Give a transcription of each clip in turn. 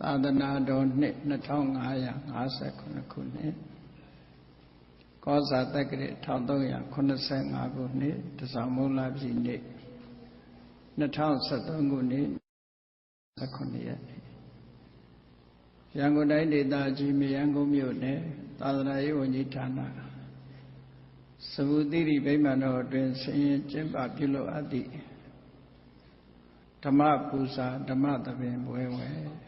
သာသနာတော်နှစ်2559ခုနှစ်ကောဇာတက္ကရာ1385ခုနှစ်တစောင်းမုံလာပြည်နေ့2013ခုနှစ်19ရက်နေ့ရန်ကုန်တိုင်းဒေသကြီးမြေရန်ကုန်မြို့နယ်သာသနာရေးဝန်ကြီးဌာနသဗ္ဗတိရိဗိမာန်တော်အတွင်ဆင်းရဲကျင်းပပြုလုပ်အပ်သည့်ဓမ္မပူဇာဓမ္မသဘင်ပွဲဝဲက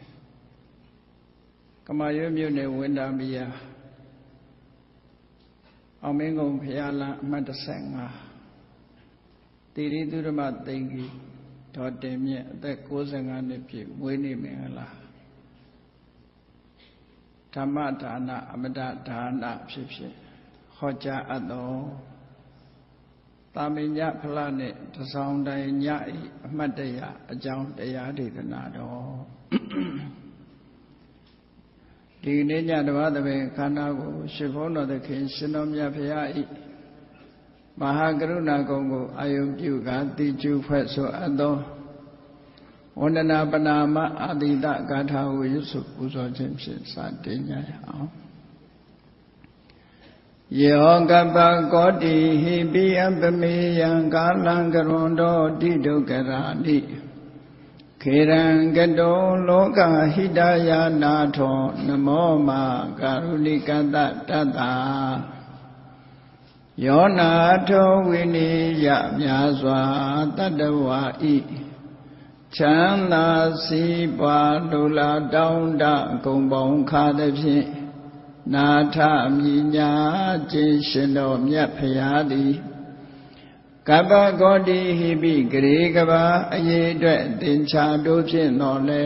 မာရွတ်မြို့နယ်ဝင်းတာမီယာအောင်မင်းကုံဖရာလံအမှတ်35တိရိသုရမသိင်္ဂီဒေါ်တင်မြင့်အသက်65နှစ်ပြည့်မွေးနေ့မင်္ဂလာဓမ္မဒါနအမတဒါနဖြစ်ဖြစ်ဟောကြားအပ်တော်တာမညဖလားနဲ့တဆောင်တိုင်ညဤအမှတ်တရအကြောင်းတရားဒေသနာတော် ဒီနေ့ညတပါးသဘင်ခန္ဓာကိုရှင်ဘုန်းတော်သခင်ရှင်တော်မြတ်ဖရာဤမဟာကရုဏာကုံကိုအာယုပြုကတိကျုဖွဲ့ဆိုအပ်သောဝန္ဒနာပနာမအာတိတဂါထာကိုရွတ်ဆိုပူဇော်ခြင်းဖြင့်စတင်ကြရအောင်ယောကပကောတိဟိပိအပမေယံကာလံကရွန်တော်တိဒုက္ခရာတိ ခေရံကတောလောကဟိတယာနာထောနမောမာကာရုဏိကတတတ္တာယောနာထောဝိနိယမြာစွာတတ္တဝါဤချမ်းသာစီးပွားလူလာတောင်းတဂုံပေါင်းခါသည်ဖြင့်နာထမြညာခြင်းရှင်တော်မြတ်ဖရာသည် ကပ္ပဂောတိဟိပိဂရေကဘာအရေးအတွက်သင်္ချာတို့ဖြင့်တော်လဲ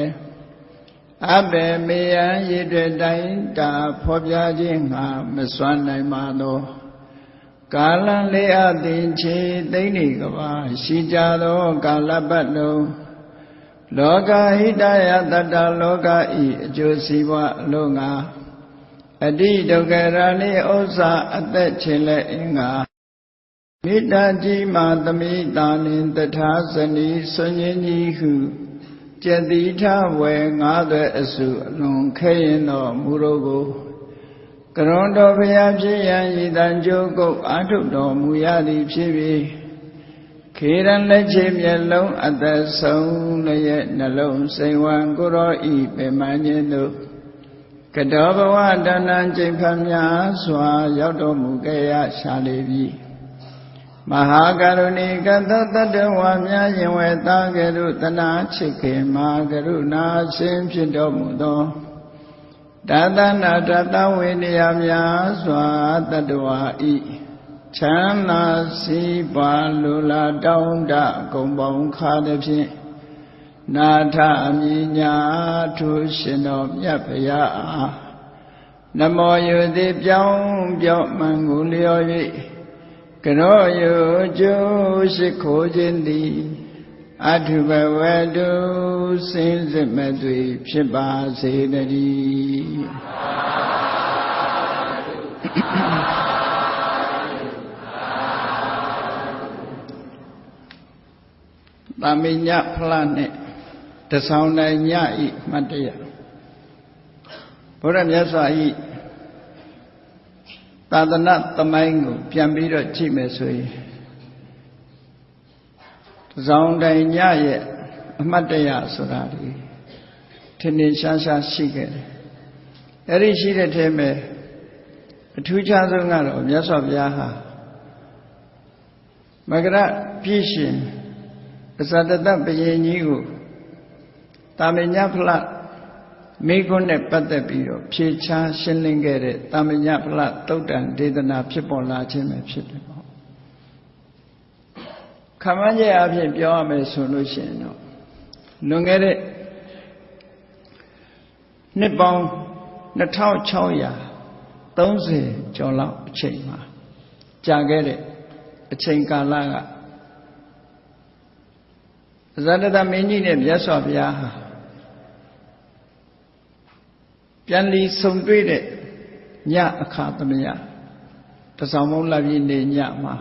အဘေမေယံရည်တွေတိုင်းတာဖော်ပြခြင်းငါမစွမ်းနိုင်ပါသောကာလံလေးအသင်ချေသိမ့်နေကဘာရှိကြသောကာလပတ်လုံးလောကဟိတယတတ္တလောကဤအကျိုးစီးပွားအလုံးငါအတိဒုက္ခရာနိဥစ္စာအသက်ချင်းလဲအင်္ဂါ မေတ္တာကြီးမာသမိတာနှင့်တထာဇနီဆွန်ရင်ကြီးဟုကျက်တိထဝယ်ငါးသွဲအစုအလွန်ခဲရင်တော်မူတော်ကိုကရွန်တော်ဘုရားဖြစ်ရန်ဤတန်ကြိုးကုတ်အာထုတော်မူရသည်ဖြစ်ပြီးခေရန်လက်ချေမျက်လုံးအသက်ဆုံးလည်းနှလုံးစိန်ဝံကိုရောဤပေမန်းခြင်းတို့ကတောဘဝတဏ္ဏကျိန်ဖန်များစွာရောက်တော်မူခဲ့ရရှာလေပြီ မဟာကရုဏီကသတ္တဝါများယင်ဝဲသားကရုတနာချစ်ခင်မာကရုဏာရှင်ဖြစ်တော်မူသောတသနာတတဝေနယများစွာတတ္တဝါဤချမ်းသာစီးပွားလူလာတောင်းတဂုံပေါင်းခါသည်ဖြင့်နာထအမိညာထုရှင်တော်မြတ်ဗျာနမောယုတိပြောင်းပြောင်းမှန်ကိုလျော်၍ ကရောယုကျိုးရှိခိုးခြင်းသည်အထုဘဝတုစင်စစ်မဲ့တွေဖြစ်ပါစေတည်းတာမညဖလားနဲ့တဆောင်နိုင်ညဤမှတ်တရဘုရားမြတ်စွာဤ သာသနာသမိုင်းကိုပြန်ပြီးတော့ကြည့်မယ်ဆိုရင်တဆောင်တိုင်ညရဲ့အမှတ်တရဆိုတာဒီထင်ထင်ရှားရှားရှိခဲ့တယ်အဲ့ဒီရှိတဲ့ထဲမှာအထူးခြားဆုံးကတော့မြတ်စွာဘုရားဟာမကရပြည့်ရှင်အဇတတပယေကြီးကိုတာမညဖလ မိခွန်းနဲ့ပတ်သက်ပြီးတော့ဖြေချာရှင်းလင်းခဲ့တဲ့တာမညဖလတုတ်တန်ဒေသနာဖြစ်ပေါ်လာခြင်းပဲဖြစ်တယ်ပေါ့ခမန်းကျအဖြစ်ပြောရမယ်ဆိုလို့ရှိရင်တော့လွန်ခဲ့တဲ့နှစ်ပေါင်း2630ကျော်လောက်အချိန်မှာကြာခဲ့တဲ့အချိန်ကာလကဇာတတမင်းကြီးနဲ့မြတ်စွာဘုရားဟာ ပြန်လီဆုံတွေ့တဲ့ညအခါသမယတဆောင်မုံလာပြီနေညမှာ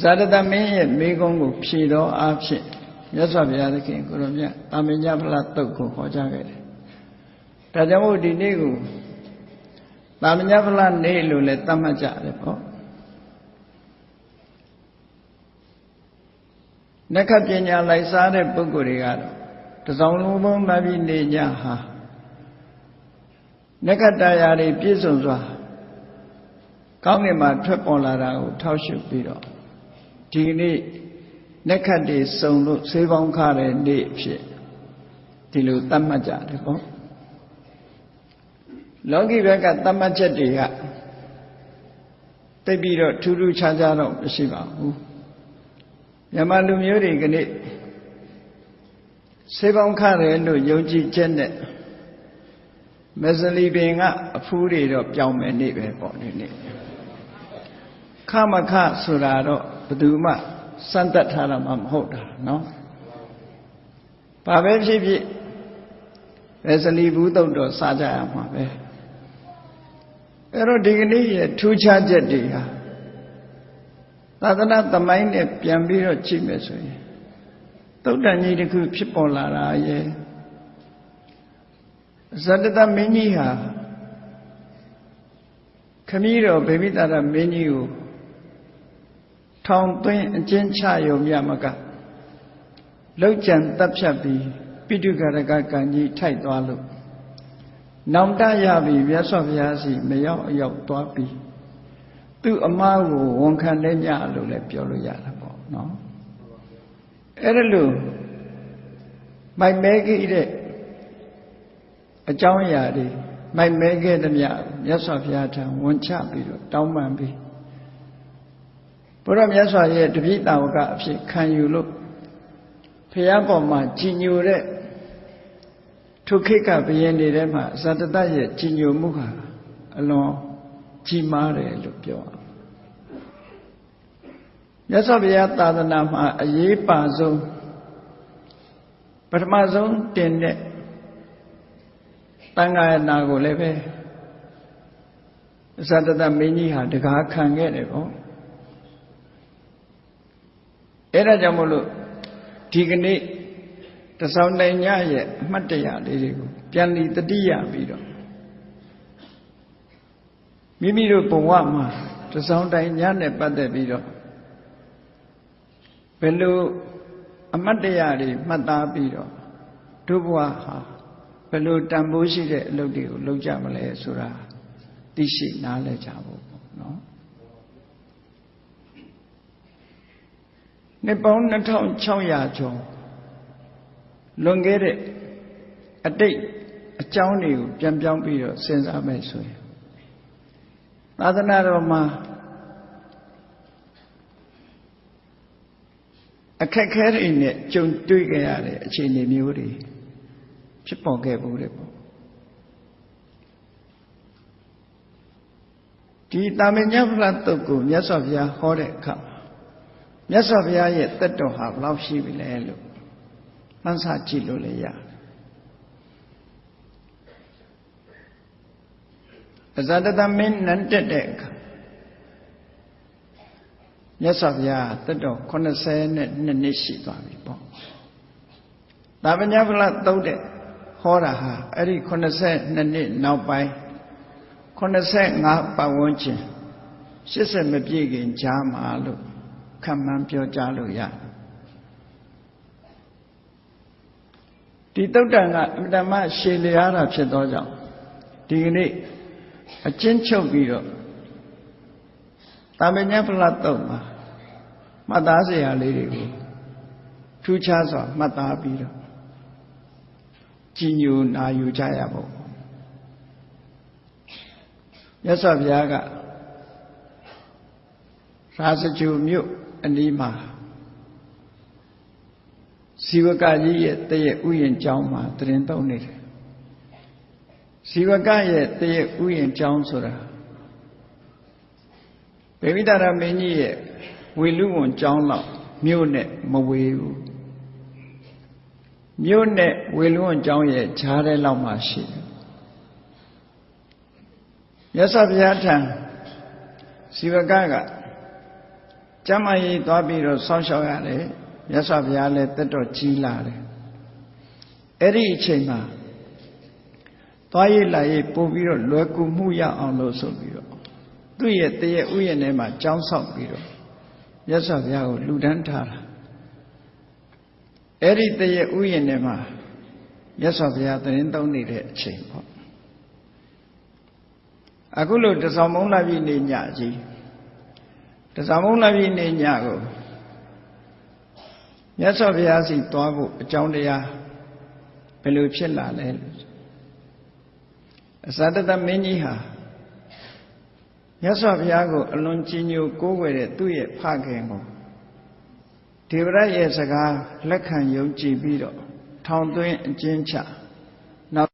ဇာတတမင်းရဲ့မိကုံးကို ဖြေတော်အားဖြင့်မြတ်စွာဘုရားသခင်ကိုရောမြတ်တာမညဖလားတုတ်ကိုဟောကြားခဲ့တယ်ဒါကြောင့်မို့ဒီနေ့ကိုတာမညဖလားနေ့လို့လည်းသတ်မှတ်ကြတယ်ပေါ့နက္ခပညာလိုက်စားတဲ့ပုဂ္ဂိုလ်တွေကတော့တစောင်းလုံးလုံးမပြီးနေကြဟာ နက္ခတရာတွေပြည့်စုံစွာကောင်းကင်မှာထွက်ပေါ်လာတာကိုထောက်ရှုပြီးတော့ဒီနေ့နက္ခတ်တွေစုံလို့ဆေးပေါင်းခါတဲ့နေ့ဖြစ်ဒီလိုသတ်မှတ်ကြတယ်ပေါ့လောကီဘက်ကသတ်မှတ်ချက်တွေကတိတ်ပြီးတော့ထူးထူးခြားခြားတော့မရှိပါဘူးမြန်မာလူမျိုးတွေကနေ့ဆေးပေါင်းခတယ်လို့ယုံကြည်ချက်နဲ့ မဇလီပင်ကအဖူးတွေတော့ပြောင်းမယ်နေပဲပေါ့ဒီနေ့ခမခဆိုတာတော့ဘယ်သူမှစမ်းသပ်ထားတာမှမဟုတ်တာเนาะဘာပဲဖြစ်ဖြစ်မဇလီဘူးတုတ်တော့စားကြရမှာပဲအဲ့တော့ဒီကနေ့ရဲ့ထူးခြားချက်တွေဟာသာသနာသမိုင်းနဲ့ပြန်ပြီးတော့ကြည့်မယ်ဆိုရင်သုတ်တန်ကြီးတစ်ခုဖြစ်ပေါ်လာတာရဲ့ ဇတတမင်းကြီးဟာခမည်းတော်ဗေမိတာရမင်းကြီးကိုထောင်သွင်းအကျဉ်းချရုံမြမကလောက်ကြံတပ်ဖြတ်ပြီးပိဋကရကကံကြီးထိုက်သွားလို့နောင်တရပြီမြတ်စွာဘုရားစီမရောက်အရောက်သွားပြီးသူ့အမားကိုဝန်ခံတဲ့ညလို့လည်းပြောလို့ရတာပေါ့နော်အဲ့ဒါလို့မိုက်မဲကြီးတဲ့ အကြောင်းအရာတွေမိုက်မဲခဲ့သမျှမြတ်စွာဘုရားထံဝန်ချပြီးတော့တောင်းပန်ပြီးဘုရားမြတ်စွာရဲ့တပိတာဝကအဖြစ်ခံယူလို့ဘုရားပေါ်မှာကြည်ညိုတဲ့ထုခိကဘယင်တွေထဲမှာဇတတရဲ့ကြည်ညိုမှုဟာအလွန်ကြီးမားတယ်လို့ပြောအောင်မြတ်စွာဘုရားသာသနာမှာအရေးပါဆုံးပထမဆုံးတင်တဲ့ တန်ခါရနာကိုလည်းပဲဇတတမင်းကြီးဟာတကားခံခဲ့တယ်ပေါ့အဲ့ဒါကြောင့်မို့လို့ဒီကနေ့တစောင်းတိုင်ညရဲ့အမှတ်တရလေးတွေကိုပြန်လီတတိယပြီးတော့မိမိတို့ဘဝမှာတစောင်းတိုင်ညနဲ့ပတ်သက်ပြီးတော့ဘယ်လိုအမတ်တရားတွေမှတ်သားပြီးတော့ဒုဘဝဟာ ဘယ်လိုတန်ဖိုးရှိတဲ့အလုပ်တွေကိုလုပ်ကြမလဲဆိုတာသိရှိနားလည်ကြဖို့ပေါ့နော်နှစ်ပေါင်း2600ကျော်လွန်ခဲ့တဲ့အတိတ်အကြောင်းတွေကိုပြန်ပြောင်းပြီးတော့စဉ်းစားမယ်ဆိုရင်သာသနာတော်မှာအခက်ခဲတွေနဲ့ကြုံတွေ့ကြရတဲ့အခြေအနေမျိုးတွေ ဖြစ်ပေါ်ခဲ့ဘူးတဲ့ပေါ့ဒီတာမညဖလားတုတ်ကိုမြတ်စွာဘုရားဟောတဲ့အခါမြတ်စွာဘုရားရဲ့တက်တော်ဟာဘယ်လောက်ရှိပြီလဲလို့မှန်းဆကြည့်လို့လည်းရတယ်အဇဒတမင်းနန်းတက်တဲ့အခါမြတ်စွာဘုရားတက်တော်80နဲ့2နှစ်ရှိသွားပြီပေါ့။ဒါပညာဖလားသုံးတဲ့ ဟောတာဟာအဲ့ဒီ82နှစ်နောက်ပိုင်း85ပတ်ဝန်းကျင်80မပြည့်ခင်ကြားမှာလို့ခံမှန်းပြောကြားလို့ရတယ်။ဒီတုတ်တန်ကအမြဲတမ်းရှည်လျားတာဖြစ်သောကြောင့်ဒီကနေ့အချင်းချုပ်ပြီးတော့တာမညဖလတ်တော့မှာမှတ်သားစရာလေးတွေကိုထူးခြားစွာမှတ်သားပြီးတော့ ကြည်ညိုနာယူကြရဖို့မြတ်စွာဘုရားကရာဇဂျူမြို့အနီးမှာဇီဝကကြီးရဲ့တည့်ရဲ့ဥယျာဉ်ကျောင်းမှာတရင်သုံးနေတယ်ဇီဝကရဲ့တည့်ရဲ့ဥယျာဉ်ကျောင်းဆိုတာဗေမိတာရမင်းကြီးရဲ့ဝေလူဝန်ကျောင်းလောက်မြို့နဲ့မဝေဘူး မြို့နဲ့ဝေလူဝန်ကျောင်းရဲ့ဈာတဲ့လောက်မှရှိတယ်မြတ်စွာဘုရားထံဇီဝကကကျမ်းမာရေးသွားပြီးတော့ဆောင်းလျှောက်ရတယ်မြတ်စွာဘုရားလည်းတက်တော်ကြီးလာတယ်အဲ့ဒီအချိန်မှာသွားရလာရေးပို့ပြီးတော့လွယ်ကူမှုရအောင်လို့ဆိုပြီးတော့သူ့ရဲ့တရဲ့ဥယျာဉ်ထဲမှာကြောင်းဆောက်ပြီးတော့မြတ်စွာဘုရားကိုလှူဒန်းထားတာ အဲ့ဒီတရဲ့ဥယျာဉ်ထဲမှာမြတ်စွာဘုရားသတင်းသုံးနေတဲ့အချိန်ပေါ့အခုလို့တဆောင်မုံလာပြီနေညကြီးတဆောင်မုံလာပြီနေညကိုမြတ်စွာဘုရားစီသွားဖို့အကြောင်းတရားဘယ်လိုဖြစ်လာလဲလို့အစတတမင်းကြီးဟာမြတ်စွာဘုရားကိုအလွန်ကြီးညိုကိုးကွယ်တဲ့သူ့ရဲ့ဖခင်ကို ဒေဝရရဲ့စကားလက်ခံယုံကြည်ပြီးတော့ထောင်သွင်းအကျဉ်းချနောက်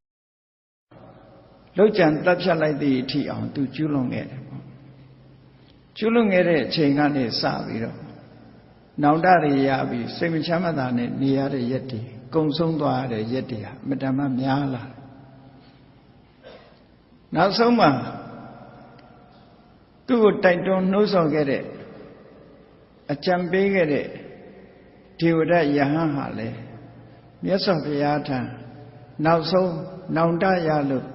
လောက်ကြံတပ်ဖြတ်လိုက်သည့်အထိအောင်သူကျူးလွန်ခဲ့တယ်ပေါ့ကျူးလွန်ခဲ့တဲ့အချိန်ကနေစပြီးတော့နောင်တတွေရပြီးစိတ်မချမ်းသာနဲ့နေရတဲ့ရက်တွေကုံဆုံးသွားရတဲ့ရက်တွေဟာအမတန်မှများလာနောက်ဆုံးမှာသူ့ကိုတိုက်တွန်းနှိုးဆော်ခဲ့တဲ့အကြံပေးခဲ့တဲ့ ဒေဝဒယဟန်ဟာလေမြတ်စွာဘုရားထံနောက်ဆုံးနောင်တရလို့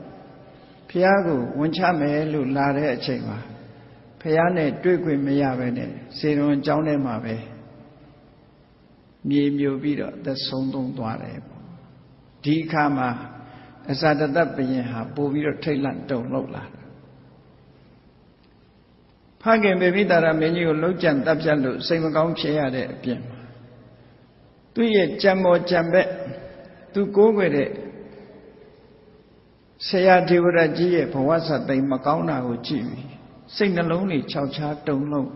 ဘုရားကိုဝန်ချမယ်လို့လာတဲ့အချိန်မှာဘုရားနဲ့တွေ့ခွင့်မရပဲနဲ့စေရွန်ကျောင်းထဲမှာပဲမြေမြူပြီးတော့သက်ဆုံးသုံးသွားတယ်ပေါ့ဒီအခါမှာအစာတတဘယင်ဟာပို့ပြီးတော့ထိတ်လန့်တုန်လှုပ်လာတယ်ဖခင်ဘေဘိတာရမင်းကြီးကိုလှုပ်ကြံတပ်ဖြတ်လို့စိတ်မကောင်းဖြစ်ရတဲ့အပြင် သူ့ရဲ့ကြံမောကြံဘက်သူကိုးကွယ်တဲ့ဆရာဒေဝရကြီးရဲ့ဘဝဆတ်သိမ်းမကောင်းတာကိုကြည့်ပြီးစိတ်နှလုံးတွေခြောက်ခြားတုန်လှုပ်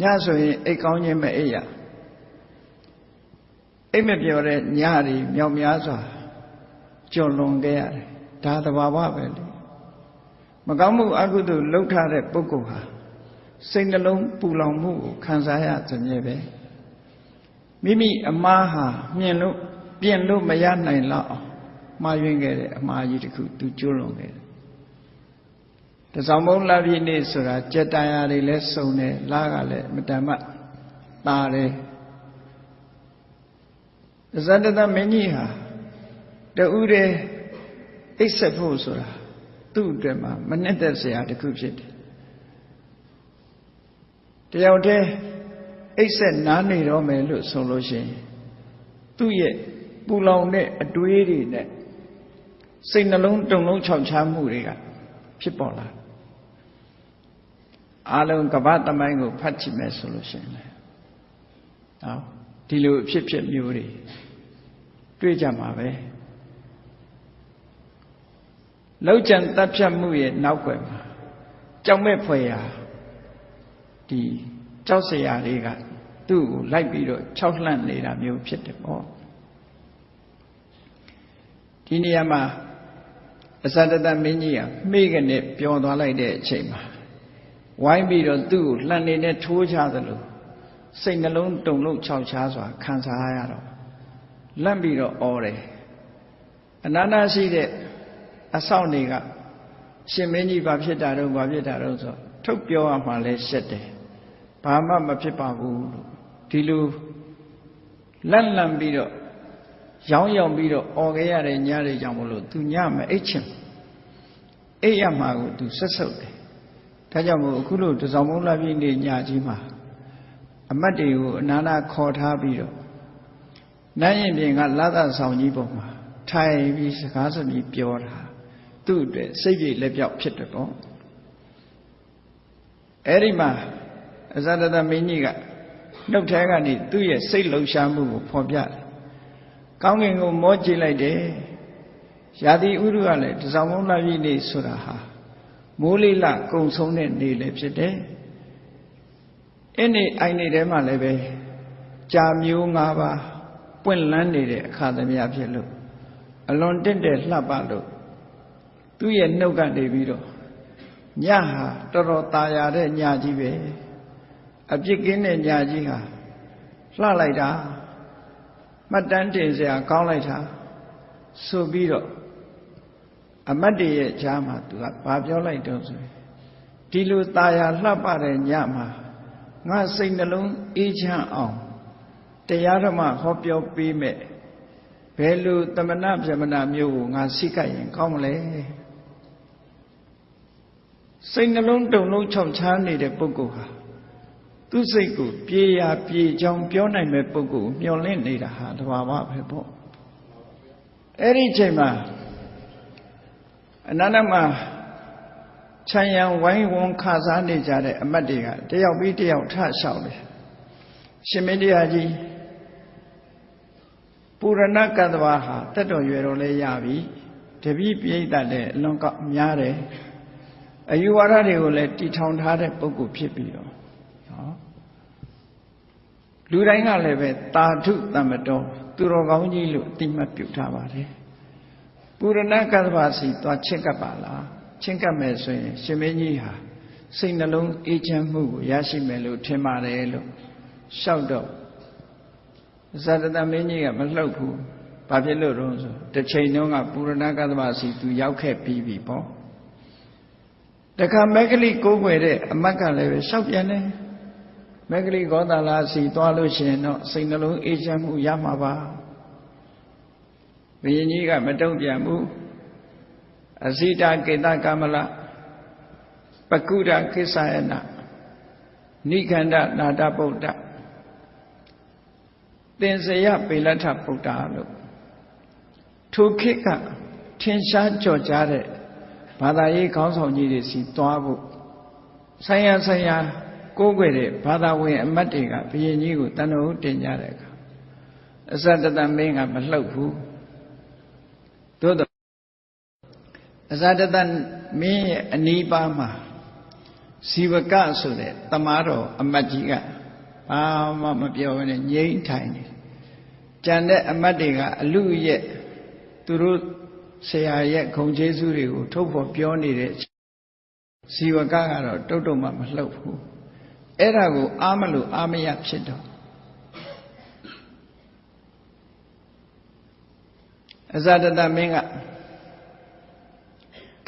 ညဆိုရင်အိတ်ကောင်းခြင်းမအိပ်ရအိတ်မပြောတဲ့ညတွေမြောက်များစွာကြော်လွန်ခဲ့ရတယ်ဒါသဘာဝပဲလေမကောင်းမှုအကုသိုလ်လှုပ်ထားတဲ့ပုဂ္ဂိုလ်ဟာစိတ်နှလုံးပူလောင်မှုကိုခံစားရသမျှပဲ မိမိအမားဟာမြင်လို့ပြင်လို့မရနိုင်တော့အောင်မှားယွင်းခဲ့တဲ့အမှားကြီးတစ်ခုသူကျွလွန်ခဲ့တယ်တဆောင်မုံလာပြည့်နေ့ဆိုတာကြက်တန်ရာတွေလည်းစုံတယ်လားကလည်းမတန်မှတာတယ်ဇတတမင်းကြီးဟာတူးတယ်အိတ်ဆက်ဖို့ဆိုတာသူ့အတွက်မှာမနဲ့သက်စရာတစ်ခုဖြစ်တယ်တယောက်တည်း အိတ်ဆက်နားနေတော့မယ်လို့ဆိုလို့ရှိရင်သူ့ရဲ့ပူလောင်တဲ့အတွေးတွေနဲ့စိတ်နှလုံးတုန်လုံးခြောက်ခြားမှုတွေကဖြစ်ပေါ်လာအလုံးကပ္ပတမိုင်းကိုဖတ်ကြည့်မယ်ဆိုလို့ရှိရင်လေဟောဒီလိုအဖြစ်ဖြစ်မျိုးတွေတွေ့ကြမှာပဲလောက်ကြံတပ်ဖြတ်မှုရဲ့နောက်ွယ်မှာကြောက်မဲ့ဖွယ်ရာဒီကြောက်စရာတွေက သူ့ကိုလိုက်ပြီးတော့ခြောက်လှန့်နေတာမျိုးဖြစ်တယ်ပေါ့ဒီနေရာမှာအစတတမင်းကြီးကမိကနေပျော်သွားလိုက်တဲ့အချိန်မှာဝိုင်းပြီးတော့သူ့ကိုလှန်နေနဲ့ထိုးချသလိုစိတ်နှလုံးတုန်လို့ခြောက်ခြားစွာခံစားရတော့လန့်ပြီးတော့အော်တယ်အနန္တရှိတဲ့အဆောင်တွေကရှင်မင်းကြီးဘာဖြစ်တာတော့ဘာဖြစ်တာတော့ဆိုထုတ်ပြောရမှလဲရှက်တယ်ဘာမှမဖြစ်ပါဘူးလို့ ဒီလိုလန့်လန့်ပြီးတော့ရောင်းရောင်ပြီးတော့អော်ခဲ့ရတဲ့ညတွေကြောင့်မလို့သူညမအိတ်ချင်အိတ်ရမှာကိုသူဆက်ဆုပ်တယ်ဒါကြောင့်မို့အခုလို့တစောင်းမုံလာပြည့်နေ့ညကြီးမှာအမတ်တွေကိုအနာနာခေါ်ထားပြီးတော့နိုင်ရင်ပြင်ကလာသဆောင်ကြီးပုံမှာထိုင်ပြီးစကားစမြည်ပြောတာသူ့အတွက်စိတ်ပြေလက်ပြောက်ဖြစ်တယ်ပေါ့အဲ့ဒီမှာအဇဒတမင်းကြီးက နှုတ်ထဲကနေသူ့ရဲ့စိတ်လှုပ်ရှားမှုကိုဖော်ပြတယ်ကောင်းကင်ကိုမောကြည့်လိုက်တယ်ရာသီဥတုကလည်းတစောင်းမုံလာပြီနေဆိုတာဟာမိုးလေးလကုံဆုံးတဲ့နေလည်းဖြစ်တယ်အဲ့ဒီအိုင်နေထဲမှာလည်းပဲကြာမျိုး၅ပါးပွင့်လန်းနေတဲ့အခါသမယဖြစ်လို့အလွန်တင့်တယ်လှပလို့သူ့ရဲ့နှုတ်ကနေပြီးတော့ညဟာတော်တော်ตาရတဲ့ညကြီးပဲ အပြစ်ကင်းတဲ့ညကြီးဟာလှလိုက်တာမှတ်တမ်းတင်စရာကောင်းလိုက်တာဆိုပြီးတော့အမတ်တရဲ့ကြားမှာသူကဘာပြောလိုက်တော့ဆိုဒီလိုตาရလှပတဲ့ညမှာငါစိတ်နှလုံးအေးချမ်းအောင်တရားဓမ္မဟောပြောပေးမဲ့ဘယ်လိုတမနာပြမနာမျိုးကိုငါစိတ်ကပ်ရင်ကောင်းမလဲစိတ်နှလုံးတုန်လုံးချောက်ချားနေတဲ့ပုဂ္ဂိုလ်ဟာ သူ့စိတ်ကိုပြေရပြေချောင်ပြောနိုင်မဲ့ပုဂ္ဂိုလ်ကိုမျောလင့်နေတာဟာတဘာဝပဲပေါ့အဲ့ဒီချိန်မှာအနန္တမှာခြံရံဝိုင်းဝန်းခါစားနေကြတဲ့အမတ်တွေကတယောက်ပြီးတယောက်ထလျှောက်တယ်ရှင်မင်းတရားကြီးပူရဏကတ္တဝါဟာတက်တော်ရွယ်တော်လဲရပြီတပိပြိဋ္ဌလည်းအလွန်ကောက်များတယ်အယူဝါဒတွေကိုလည်းတီထောင်ထားတဲ့ပုဂ္ဂိုလ်ဖြစ်ပြီးတော့နော် လူတိုင်းကလည်းပဲတာထုတမ္မတော်သူတော်ကောင်းကြီးလို့အတိမတ်ပြုထားပါတယ်ပူရဏကတ္တဝါစီသွားချက်ကပ်ပါလားချင့်ကပ်မယ်ဆိုရင် ရှင်မင်းကြီးဟာစိတ်နှလုံးအေးချမ်းမှုကိုရရှိမယ်လို့ထင်ပါတယ်လို့လျှောက်တော့ဇာတတမင်းကြီးကမလှုပ်ဘူးဘာဖြစ်လို့တော့ဆိုတစ်ချိန်တုန်းကပူရဏကတ္တဝစီသူရောက်ခဲ့ပြီးပြီပေါ့တခါမဂ္ဂလိကိုးကွယ်တဲ့အမတ်ကလည်းပဲလျှောက်ပြန်တယ် မဂ္ဂလိဂောတာလာစီသွားလို့ရှိရင်တော့စိတ်နှလုံးအေးချမ်းမှုရမှာပါဘုရင်ကြီးကမတုံ့ပြန်ဘူးအဇိတာကေတကမလပကုဒကိစ္ဆယနာနိခန္ဓနာတဗုဒ္ဓသင်္စရပေလထဗုဒ္ဓလို့ထိုခေတ်ကထင်ရှားကြော်ကြားတဲ့ဘာသာရေးခေါင်းဆောင်ကြီးတွေစီသွားဖို့ဆိုင်ရဆိုင်ရာ ကိုးကွယ်တဲ့ဘာသာဝင်အမတ်တွေကဘုရင်ကြီးကိုတန်တော်တင်ကြတဲ့အခါအစတတမင်းကမလှုပ်ဘူးသို့တော့အဇာတတမင်းရဲ့အနီးပါးမှာဇီဝကဆိုတဲ့တမားတော်အမတ်ကြီးကဘာမှမပြောဘဲနဲ့ငြိမ့်ထိုင်နေကြံတဲ့အမတ်တွေကအလူရဲ့သူတို့ဆရာရဲ့ခုံကျေးဇူးတွေကိုထုတ်ဖော်ပြောနေတဲ့ဇီဝကကတော့တုတ်တုံမှမလှုပ်ဘူး အဲ့ဒါကိုအာမလို့အာမရဖြစ်တော့အဇာတတမင်းက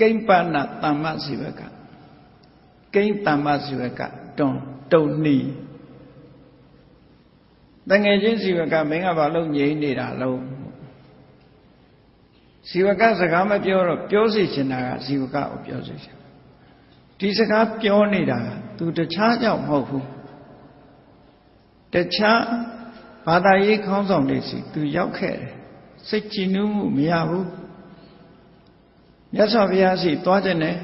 ကိမ္ပနာတမ္မဇီဝကကိမ္တမ္မဇီဝကတွန်တုံနှီတငယ်ချင်းဇီဝကမင်းကဘာလို့ငြိမ့်နေတာလုံးဇီဝကစကားမပြောတော့ပြောစီချင်တာကဇီဝကကိုပြောစီချင်ဒီစကားပြောနေတာ သူတခြားကြောင့်မဟုတ်ဘူးတခြားဘာသာရေးခေါင်းဆောင်တွေစီသူရောက်ခဲ့တယ်စိတ်ကြည်နူးမှုမရဘူးမြတ်စွာဘုရားစီသွားခြင်းနဲ့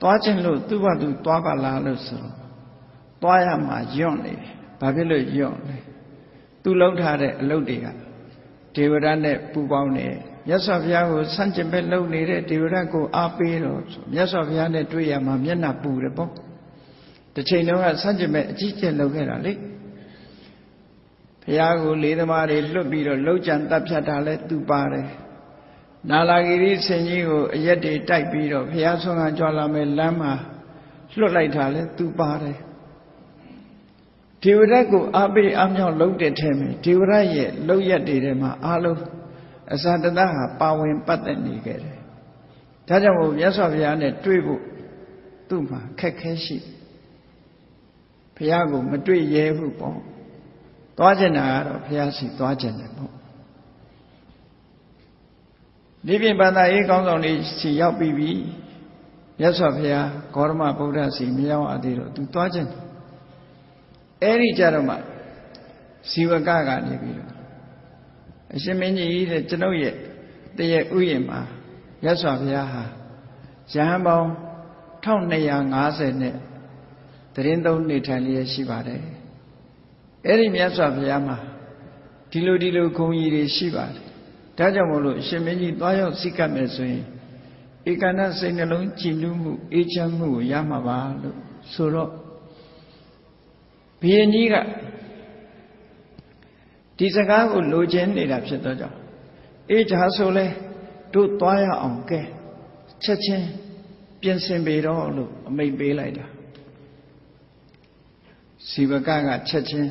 သွားခြင်းလို့သူ့ဘာသူသွားပါလားလို့ဆိုတော့သွားရမှာယွန့်နေတယ်ဘာဖြစ်လို့ယွန့်လဲသူလှုပ်ထားတဲ့အလုပ်တွေကဒေဝရနဲ့ပူပေါင်းနေမြတ်စွာဘုရားကိုဆန့်ကျင်ဘက်လုပ်နေတဲ့ဒေဝရကိုအားပေးတော့မြတ်စွာဘုရားနဲ့တွေ့ရမှာမျက်နှာပူတယ်ပေါ့ တစ်ချိန်လုံးကဆန့်ကျင်ဘက်အကြီးကျယ်လုပ်ခဲ့တာလေဘုရားကိုလေးသမားတွေလွတ်ပြီးတော့လှုပ်ကြံတပ်ဖြတ်တာလဲသူပါတယ်နာလာဂီရိဆင်ကြီးကိုအရက်တွေတိုက်ပြီးတော့ဘုရားဆုံးကကြွလာမယ်လမ်းမှာလွတ်လိုက်တာလဲသူပါတယ်ဒေဝရတ်ကိုအားပေးအားမြောက်လုပ်တဲ့ထဲမှာဒေဝရတ်ရဲ့လုပ်ရက်တွေထဲမှာအားလုံးအစာတသဟာပါဝင်ပတ်သက်နေခဲ့တယ်။ဒါကြောင့်မို့မြတ်စွာဘုရားနဲ့တွေ့ဖို့သူ့မှာခက်ခဲရှိ ဘုရားကိုမတွေ့ရဲဘူးပေါ့။သွားကျင်တာကတော့ဘုရားစီသွားကျင်တယ်ပေါ့။ဒီပြင်ဘာသာရေးကောင်းဆောင်တွေစီရောက်ပြီးပြီ။မြတ်စွာဘုရားဂေါရမဗုဒ္ဓစီမရောက်အသေးတော့သူသွားကျင်တယ်အဲ့ဒီကြတော့မှဇီဝကကနေပြီးတော့အရှင်မင်းကြီးတဲ့ကျွန်ုပ်ရဲ့တရေဥယျာဉ်မှာရသော်ဘုရားဟာရဟန်းပေါင်း1250နဲ့ တရင်သုံးနေထိုင်လျက်ရှိပါတယ်အဲ့ဒီမြတ်စွာဘုရားမှာဒီလိုဒီလိုဂုံကြီးတွေရှိပါတယ်ဒါကြောင့်မို့လို့အရှင်မင်းကြီးသွားရောက်စိတ်ကပ်မယ်ဆိုရင်ဧကန္တစိတ်နှလုံးကြည်နူးမှုအေးချမ်းမှုကိုရမှာပါလို့ဆိုတော့ဘုရင်ကြီးကဒီစကားကိုလိုချင်နေတာဖြစ်တော့ကြောင့်အေးဒါဆိုလဲတို့သွားရအောင်ကဲချက်ချင်းပြင်ဆင်ပေတော့လို့အမိတ်ပေးလိုက်တာ စီဝကကချက်ချင်း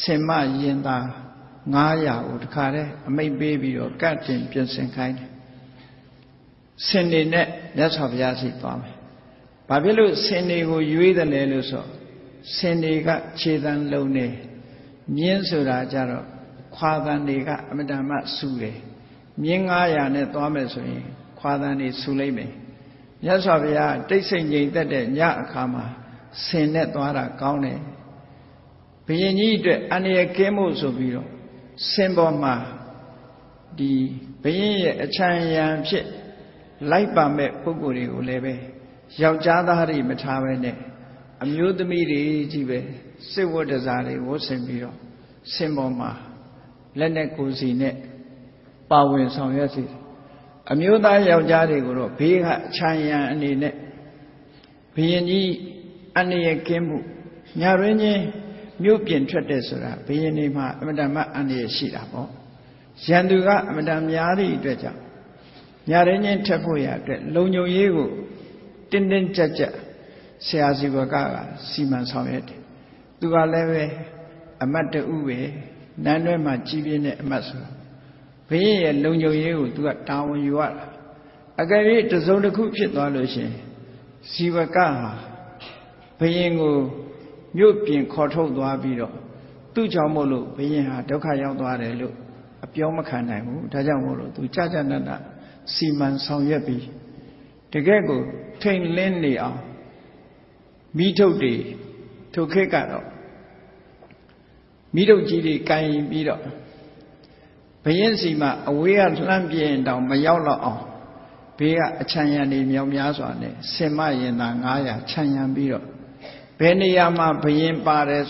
စင်မရင်သာ900ကိုတခါတည်းအမိတ်ပေးပြီးတော့ကတ်တင်ပြင်ဆင်ခိုင်းတယ်စင်နေနဲ့မြတ်စွာဘုရားရှိသွားမယ်ဘာဖြစ်လို့စင်နေကိုရွေးတယ်လဲလို့ဆိုစင်တွေကခြေတန်းလုံးနေမြင်းဆိုတာကြတော့ခွာတန်တွေကအမတန်မှဆူတယ်မြင်း900နဲ့သွားမယ်ဆိုရင်ခွာတန်တွေဆူလိုက်မယ်မြတ်စွာဘုရားတိတ်ဆိတ်ငြိမ်သက်တဲ့ညအခါမှာ ဆင်နဲ့သွားတာကောင်းတယ်ဘုရင်ကြီးအတွက်အန္တရာယ်ကင်းဖို့ဆိုပြီးတော့ဆင်ပေါ်မှာဒီဘုရင်ရဲ့အချမ်းရံဖြစ်လိုက်ပါမဲ့ပုဂ္ဂိုလ်တွေကိုလည်းပဲယောက်ျားသားတွေမထားပဲနဲ့အမျိုးသမီးတွေကြီးပဲစစ်ဝတ်တစားတွေဝတ်ဆင်ပြီးတော့ဆင်ပေါ်မှာလက်နဲ့ကိုယ်စီနဲ့ပါဝင်ဆောင်ရွက်စီအမျိုးသားယောက်ျားတွေကိုတော့ဘေးကအချမ်းရံအနေနဲ့ဘုရင်ကြီး အနေရကင်းမှုညာရင်းချင်းမြို့ပြင်ထွက်တဲ့ဆိုတာဘုရင်နေမှာအမတန်မှအနေရရှိတာပေါ့ရန်သူကအမတန်များသည့်အတွက်ကြောင့်ညာရင်းချင်းထက်ဖို့ရအတွက်လုံခြုံရေးကိုတင်းတင်းကြပ်ကြပ်ဆရာစီဘကကစီမံဆောင်ရွက်တယ်သူကလည်းပဲအမတ်တူပဲနန်းတွဲမှာကြီးပြင်းတဲ့အမတ်ဆိုဘုရင်ရဲ့လုံခြုံရေးကိုသူကတာဝန်ယူရတာအကယ်၍တစုံတစ်ခုဖြစ်သွားလို့ရှင်စီဘကဟာ ဘုရင်ကိုမြို့ပြင်ခေါ်ထုတ်သွားပြီးတော့သူ့ကြောင့်မို့လို့ဘုရင်ဟာဒုက္ခရောက်သွားတယ်လို့အပြောမခံနိုင်ဘူးဒါကြောင့်မို့လို့သူကြာကြာနာနာစီမံဆောင်ရွက်ပြီးတကယ့်ကိုထိန်လင်းနေအောင်မိထုတ်တွေထိုခေတ်ကတော့မိထုတ်ကြီးတွေကင်ပြီးတော့ဘရင်စီမှာအဝေးကလှမ်းပြင်းတောင်မရောက်တော့အောင်ဘေးကအချမ်းရံနေမြောက်များစွာနဲ့စင်မရင်သာ900ခြံရံပြီးတော့ ဘယ်နေရာမှာဘရင်ပါတယ်